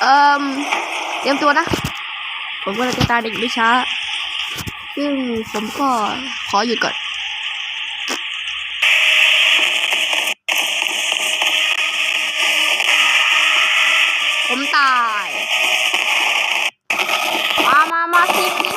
เอ่อเตรียมตัวนะ ผมก็จะตายเด็กไม่ช้า ซึ่งผมก็ขอหยุดก่อน ผมตาย มามามาสิ